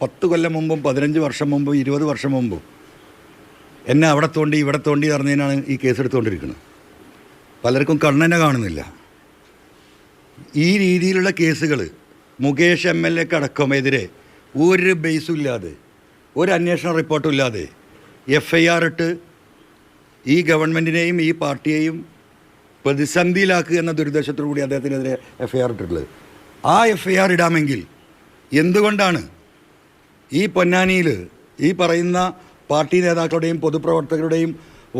പത്ത് കൊല്ലം മുമ്പും പതിനഞ്ച് വർഷം മുമ്പും ഇരുപത് വർഷം മുമ്പും എന്നെ അവിടെ തോണ്ടി ഇവിടെ തോണ്ടി പറഞ്ഞതിനാണ് ഈ കേസ് എടുത്തുകൊണ്ടിരിക്കുന്നത്. പലർക്കും കണ്ണനെ കാണുന്നില്ല. ഈ രീതിയിലുള്ള കേസുകൾ മുകേഷ് എം എൽ എക്ക് അടക്കമെതിരെ ഒരു ബേസും ഇല്ലാതെ ഒരു അന്വേഷണ റിപ്പോർട്ടും ഇല്ലാതെ എഫ് ഐ ആർ ഇട്ട് ഈ ഗവൺമെന്റിനെയും ഈ പാർട്ടിയെയും പ്രതിസന്ധിയിലാക്കുക എന്ന ദുരുദ്ദേശത്തോടു കൂടി അദ്ദേഹത്തിനെതിരെ എഫ് ഐ ആർ ഇട്ടിട്ടുള്ളത്. ആ എഫ് ഐ ആർ ഇടാമെങ്കിൽ എന്തുകൊണ്ടാണ് ഈ പൊന്നാനിയിൽ ഈ പറയുന്ന പാർട്ടി നേതാക്കളുടെയും പൊതുപ്രവർത്തകരുടെയും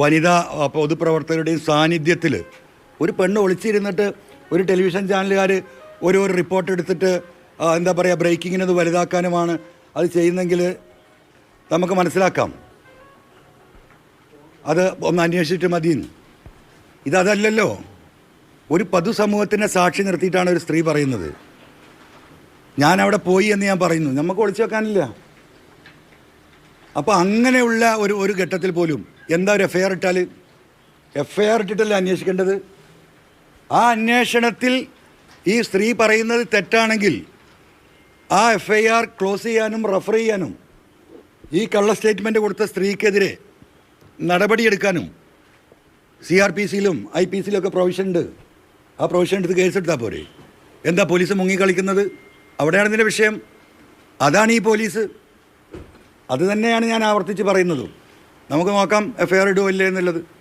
വനിതാ പൊതുപ്രവർത്തകരുടെയും സാന്നിധ്യത്തിൽ ഒരു പെണ്ണ് ഒളിച്ചിരുന്നിട്ട് ഒരു ടെലിവിഷൻ ചാനലുകാർ ഒരു ഒരു റിപ്പോർട്ട് എടുത്തിട്ട് എന്താ പറയുക ബ്രേക്കിങ്ങിനത് വലുതാക്കാനുമാണ് അത് ചെയ്യുന്നെങ്കിൽ നമുക്ക് മനസ്സിലാക്കാം. അത് ഒന്ന് അന്വേഷിച്ചിട്ട് മതിയെന്ന് ഇതല്ലല്ലോ ഒരു പൊതുസമൂഹത്തിനെ സാക്ഷി നിർത്തിയിട്ടാണ് ഒരു സ്ത്രീ പറയുന്നത്. ഞാൻ അവിടെ പോയി എന്ന് ഞാൻ പറയുന്നു. നമുക്ക് ഒളിച്ചു വെക്കാനില്ല. അപ്പോൾ അങ്ങനെയുള്ള ഒരു ഒരു ഘട്ടത്തിൽ പോലും എന്താ ഒരു എഫ് ഐ ആർ ഇട്ടാൽ എഫ് ഐ ആർ ഇട്ടിട്ടല്ലേ അന്വേഷിക്കേണ്ടത്? ആ അന്വേഷണത്തിൽ ഈ സ്ത്രീ പറയുന്നത് തെറ്റാണെങ്കിൽ ആ എഫ് ഐ ആർ ക്ലോസ് ചെയ്യാനും റെഫർ ചെയ്യാനും ഈ കള്ള സ്റ്റേറ്റ്മെന്റ് കൊടുത്ത സ്ത്രീക്കെതിരെ നടപടിയെടുക്കാനും സി ആർ പി സിയിലും ഐ പി സിയിലും ഒക്കെ പ്രൊവിഷൻ ഉണ്ട്. ആ പ്രൊവിഷൻ എടുത്ത് കേസെടുത്താൽ പോരെ. എന്താ പോലീസ് മുങ്ങിക്കളിക്കുന്നത് അവിടെയാണ് ഇതിന്റെ വിഷയം. അതാണ് ഈ പോലീസ്. അത് തന്നെയാണ് ഞാൻ ആവർത്തിച്ച് പറയുന്നതും. നമുക്ക് നോക്കാം എഫ് ഐ ആർ ഇടുമല്ലേ എന്നുള്ളത്.